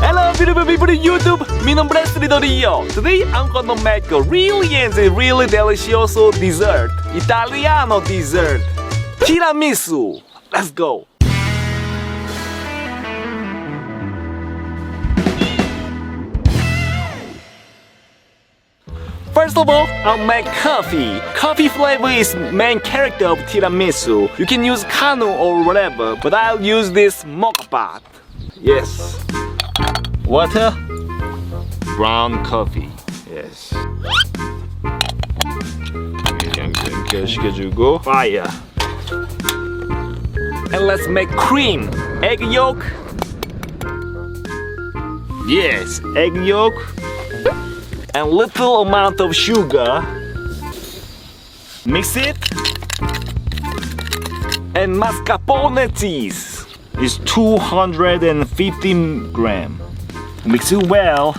Hello beautiful people in YouTube, mi nombre es Ridorio. Today I'm gonna make a really really delicious dessert. Italiano dessert. Tiramisu. Let's go. First of all, I'll make coffee. Coffee flavor is main character of tiramisu. You can use kanu or whatever, but I'll use this mocha pot. Yes water, brown coffee. Yes. go Fire. And let's make cream. Egg yolk. Yes, egg yolk. And little amount of sugar. Mix it. And mascarpone cheese is 250 gram Mix it well.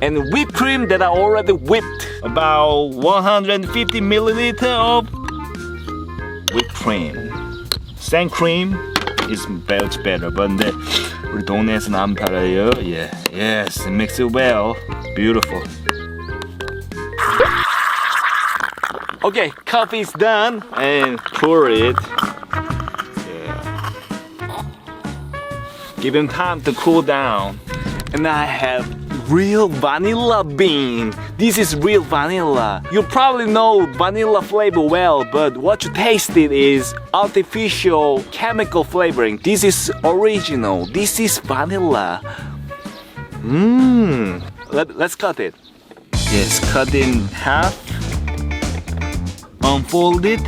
And whipped cream that I already whipped. About 150 milliliter of whipped cream. Sand cream is much better, but 근데 우리 동네에서는 안 팔아요. Yeah, yes, mix it well. Beautiful. Okay, coffee is done and pour it. Give him time to cool down. And I have real vanilla bean. This is real vanilla. You probably know vanilla flavor well, but what you tasted is artificial chemical flavoring. This is original. This is vanilla. Mmm. Let, let's cut it. Yes, cut in half. Unfold it.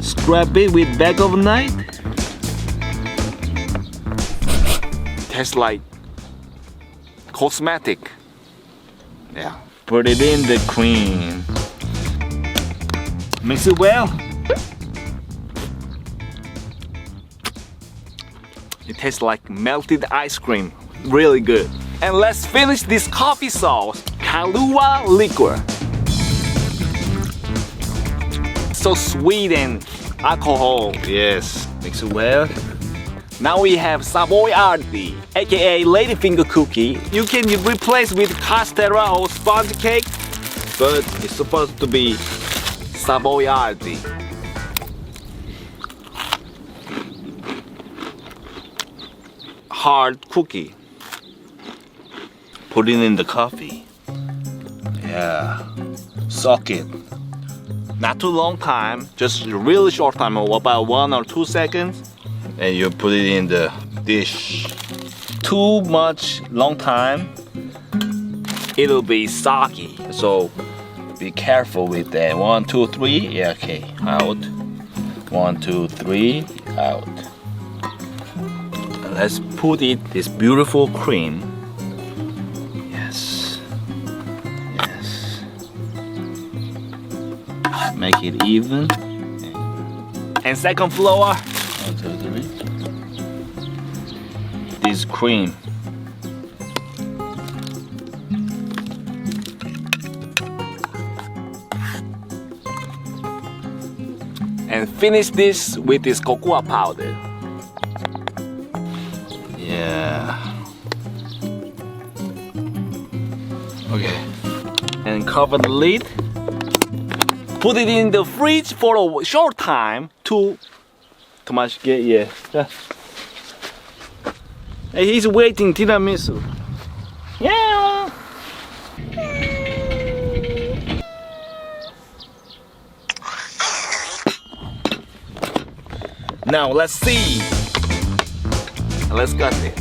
Scrap it with bag of knife. Tastes like cosmetic. Yeah. Put it in the cream. Mix it well. It tastes like melted ice cream. Really good. And let's finish this coffee sauce. Kahlua liquor. So sweet and alcohol. Yes. Mix it well. Now we have Savoy Arti, aka Ladyfinger cookie. You can replace with castella or sponge cake, but it's supposed to be Savoy Arti. Hard cookie. Put it in the coffee. Yeah. Soak it. Not too long time, just really short time, about one or two seconds and you put it in the dish. Too much long time, it'll be soggy. So be careful with that. One, two, three. Yeah, okay. Out. One, two, three. Out. Let's put it this beautiful cream. Yes. Yes. Make it even. And second floor. One, two, is cream. And finish this with this cocoa powder. Yeah. Okay. And cover the lid. Put it in the fridge for a short time to... much. get yeah. He's waiting tiramisu. Yeah. Now let's see. Let's cut it.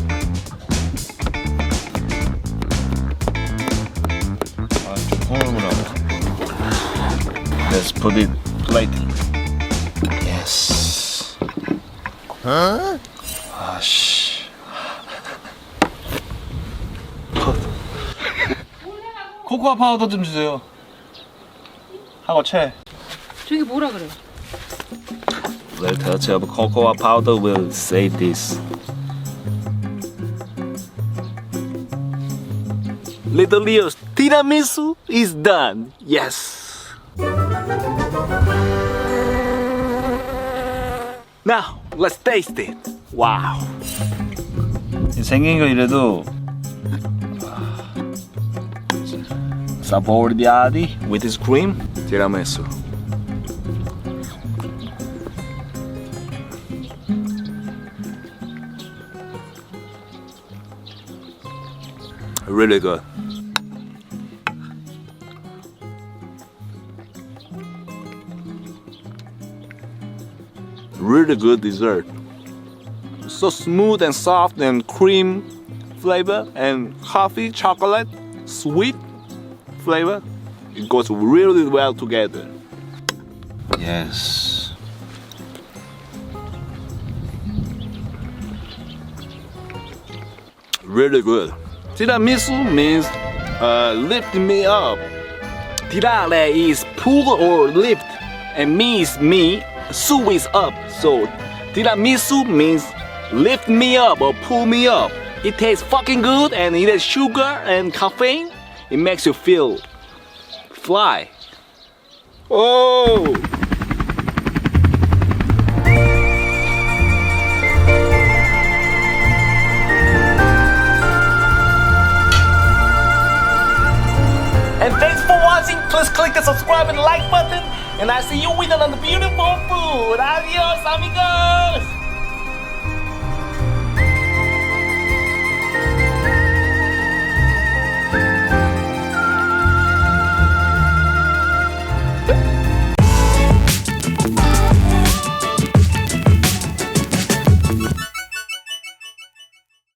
Let's put it lightly. Yes. Huh? Ah, oh Hush. 코코아 파우더 좀 주세요. 하고 채. 저기 뭐라 그래? The touch of cocoa powder will save this. Little Leo's tiramisu is done. Yes. Now let's taste it. Wow. 생긴 거 이래도 Sabordiati with this cream tiramisu. Really good. Really good dessert. So smooth and soft and cream flavor and coffee, chocolate, sweet flavor. It goes really well together. Yes. Really good. Tiramisu means uh, lift me up. Tirare is pull or lift, and me is me. Su is up. So tiramisu means lift me up or pull me up. It tastes fucking good and it has sugar and caffeine. It makes you feel fly. Oh! And thanks for watching. Please click the subscribe and like button. And I see you with another beautiful food. Adios, amigos.